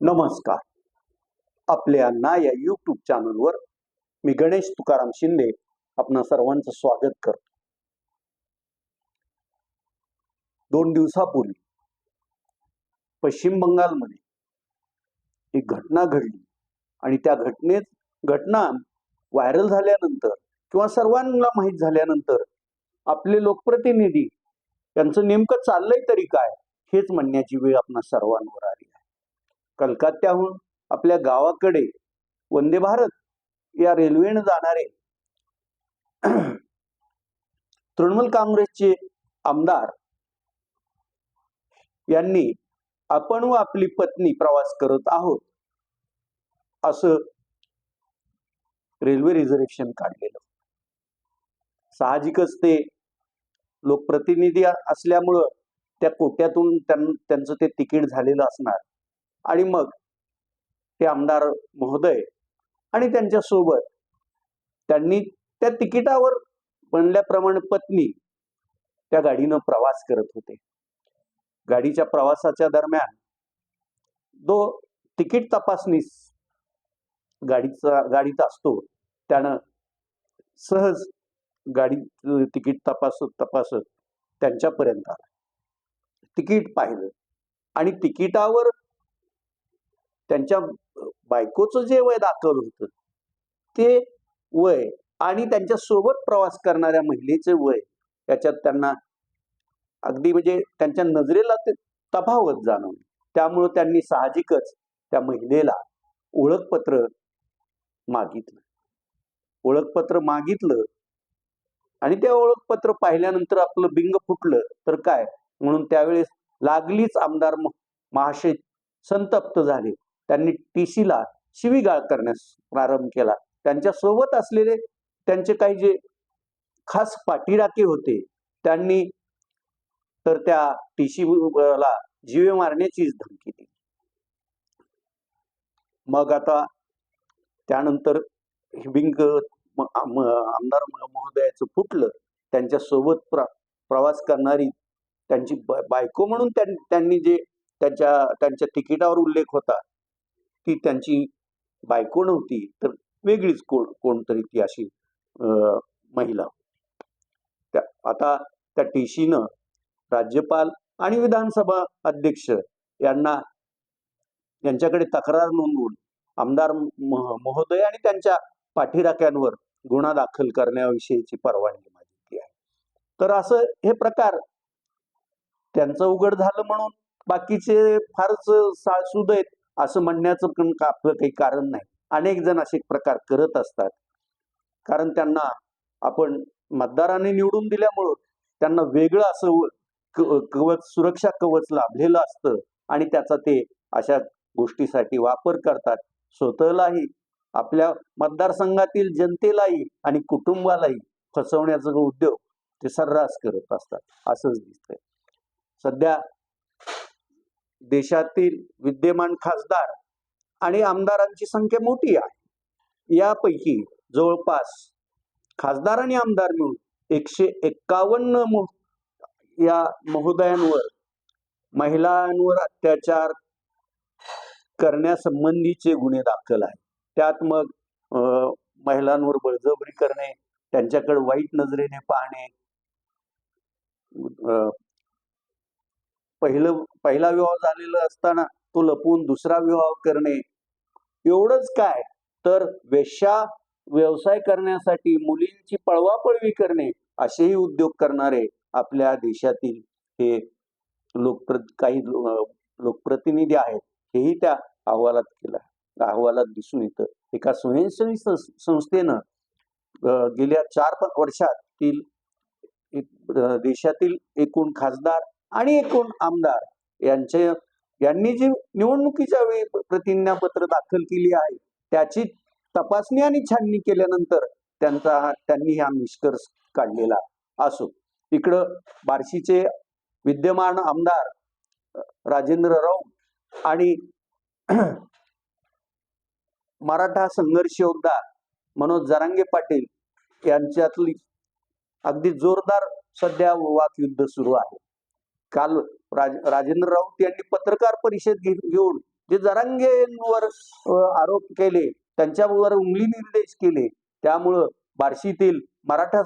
नमस्कार. आपल्या ना या यूट्यूब चॅनलवर मी गणेश तुकाराम शिंदे आपणा सर्वांचं स्वागत करतो. दोन दिवसापूर्वी पश्चिम बंगालमध्ये एक घटना घडली आणि त्या घटनेत घटना व्हायरल झाल्यानंतर किंवा सर्वांना माहीत झाल्यानंतर आपले लोकप्रतिनिधी यांचं नेमकं चाललंय तरी काय हेच म्हणण्याची वेळ आपणा सर्वांवर आहे कलकत्त्याहून आपल्या गावाकडे वंदे भारत या रेल्वेनं जाणारे तृणमूल काँग्रेसचे आमदार यांनी आपण व आपली पत्नी प्रवास करत आहोत असं रेल्वे रिझर्वेशन काढलेलं. साहजिकच ते लोकप्रतिनिधी असल्यामुळं त्या कोट्यातून त्यांचं ते तिकीट झालेलं असणार. आणि मग ते आमदार महोदय आणि त्यांच्यासोबत त्यांनी त्या तिकिटावर बनल्याप्रमाणे पत्नी त्या गाडीनं प्रवास करत होते. गाडीच्या प्रवासाच्या दरम्यान जो तिकीट तपासणीस गाडीचा गाडीत असतो त्यानं सहज गाडी तिकीट तपासत तपासत त्यांच्यापर्यंत आला. तिकीट पाहिलं आणि तिकिटावर त्यांच्या बायकोचं जे वय दाखवलं होतं ते वय आणि त्यांच्यासोबत प्रवास करणाऱ्या महिलेचे वय याच्यात त्यांना अगदी म्हणजे त्यांच्या नजरेला ते तफावत जाणवली. त्यामुळं त्यांनी साहजिकच त्या महिलेला ओळखपत्र मागितलं. ओळखपत्र मागितलं आणि ते ओळखपत्र पाहिल्यानंतर आपलं बिंग फुटलं. तर काय? म्हणून त्यावेळेस लागलीच आमदार महाशय संतप्त झाले. त्यांनी टीसीला शिवीगाळ करण्यास प्रारंभ केला. त्यांच्यासोबत असलेले त्यांचे काही जे खास पाठीराखे होते त्यांनी तर त्या टीसी ला जीवे मारण्याचीच धमकी दिली. मग आता त्यानंतर हिबिंग आम- आमदार महोदयाचं फुटलं. त्यांच्यासोबत प्र प्रवास करणारी त्यांची बायको म्हणून त्यांनी जे त्यांच्या त्यांच्या तिकिटावर उल्लेख होता ती त्यांची बायको नव्हती तर वेगळीच कोण कोणतरी ती अशी महिला. त्या आता त्या टीशीनं राज्यपाल आणि विधानसभा अध्यक्ष यांना यांच्याकडे तक्रार नोंदवून आमदार महोदय आणि त्यांच्या पाठीराख्यांवर गुन्हा दाखल करण्याविषयीची परवानगी मागितली आहे. तर असं हे प्रकार त्यांचं उघड झालं म्हणून बाकीचे फारच साळसूद आहेत. असं म्हणण्याचं पण का- आपलं काही कारण नाही. अनेक जण असे प्रकार करत असतात. कारण त्यांना आपण मतदारांनी निवडून दिल्यामुळं त्यांना वेगळं असं कवच सुरक्षा कवच लाभलेलं असतं आणि त्याचा ते अशा गोष्टीसाठी वापर करतात. स्वतःलाही आपल्या मतदारसंघातील जनतेलाही आणि कुटुंबालाही फसवण्याचा उद्योग ते सर्रास करत असतात. असंच दिसतंय. सध्या देशातील विद्यमान खासदार आणि आमदारांची संख्या मोठी आहे. यापैकी जवळपास खासदार आणि आमदार मिळून एकशे एक्कावन्न मो- या महोदयांवर महिलांवर अत्याचार करण्यासंबंधीचे गुन्हे दाखल आहेत. त्यात मग अं, महिलांवर बळजबरी करणे त्यांच्याकडे वाईट नजरेने पाहणे अं, पहिलं पहिला विवाह झालेला असताना तो लपवून दुसरा विवाह करणे एवढंच काय? तर वेश्या व्यवसाय करण्यासाठी मुलींची पळवापळवी करणे असेही उद्योग करणारे आपल्या देशातील हे लोकप्र काही लोकप्रतिनिधी आहेत हेही त्या अहवालात केलं अहवालात दिसून येतं. एका स्वयंसेवी संस्थेनं गेल्या चार वर्षातील देशातील एकूण खासदार आणि एकूण आमदार यांचे यांनी जी निवडणुकीच्या वेळी प्रतिज्ञापत्र दाखल केली आहे त्याची तपासणी आणि छाननी केल्यानंतर त्यांचा हा- त्यांनी हा निष्कर्ष काढलेला असो. इकडं बार्शीचे विद्यमान आमदार राजेंद्र राऊत आणि मराठा संघर्ष योद्धा मनोज जरांगे पाटील यांच्यातली अगदी जोरदार सध्या वाकयुद्ध सुरू आहे. काल राज राजेंद्र राऊत यांनी पत्रकार परिषद घेऊन जे जरांगेंवर आरोप केले त्यांच्यावर उंगली निर्देश केले त्यामुळं बार्शीतील मराठा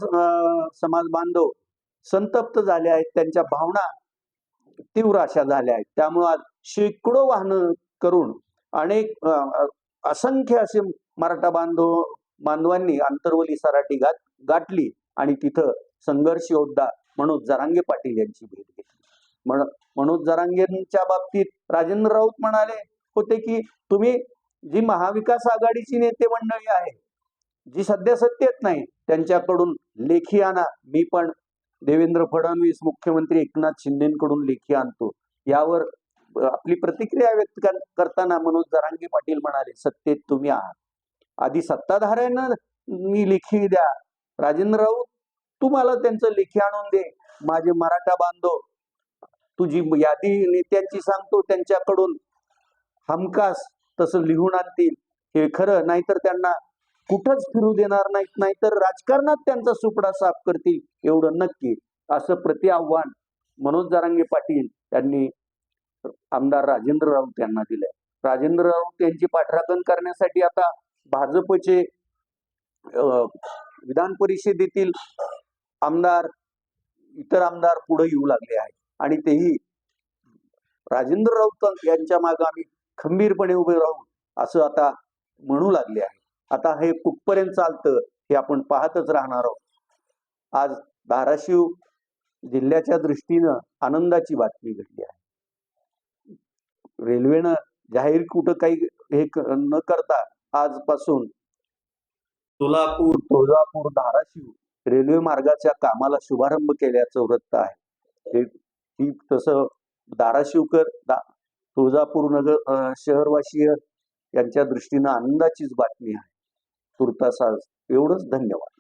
समाज बांधव संतप्त झाले आहेत त्यांच्या भावना तीव्र अशा झाल्या आहेत. त्यामुळं आज शेकडो वाहनं करून अनेक असंख्य असे मराठा बांधव बांधवांनी आंतरवली सराठी गाठ गाठली आणि तिथं संघर्ष योद्धा म्हणून जरांगे पाटील यांची भेट मनोज जरांगेंच्या बाबतीत राजेंद्र राऊत म्हणाले होते की तुम्ही जी महाविकास आघाडीची नेते मंडळी आहे जी सध्या सत्तेत नाही त्यांच्याकडून लेखी आणा. मी पण देवेंद्र फडणवीस मुख्यमंत्री एकनाथ शिंदेकडून लेखी आणतो. यावर आपली प्रतिक्रिया व्यक्त कर- करताना मनोज जरांगे पाटील म्हणाले सत्तेत तुम्ही आहात. आधी सत्ताधाऱ्यांना मी लेखी द्या. राजेंद्र राऊत तुम्हाला त्यांचं लेखी आणून दे. माझे मराठा बांधव तुझी यादी नेत्यांची सांगतो त्यांच्याकडून. हमखास तसं लिहून आणतील. हे खरं नाहीतर त्यांना कुठंच फिरू देणार नाहीत नाहीतर राजकारणात त्यांचा सुपडा साफ करतील एवढं नक्की. असं प्रति आव्हान मनोज जारांगे पाटील यांनी आमदार राजेंद्र राऊत यांना दिलंय. राजेंद्र राऊत यांची पाठराखण करण्यासाठी आता भाजपचे विधान परिषदेतील आमदार इतर आमदार पुढे येऊ लागले आहेत. आणि तेही राजेंद्र राऊत यांच्या मागे आम्ही खंबीरपणे उभे राहू असं आता म्हणू लागले आहे. आता हे कुठपर्यंत चालतं हे आपण पाहतच राहणार आहोत. आज धाराशिव जिल्ह्याच्या दृष्टीनं आनंदाची बातमी घडली आहे. रेल्वेनं जाहीर कुठं काही हे न करता आजपासून सोलापूर तुळजापूर धाराशिव रेल्वे मार्गाच्या कामाला शुभारंभ केल्याचं वृत्त आहे. ही तसं दाराशिवकर दा तुळजापूर नगर शहरवासीय यांच्या दृष्टीनं आनंदाचीच बातमी आहे. तुर्तासाज एवढंच धन्यवाद.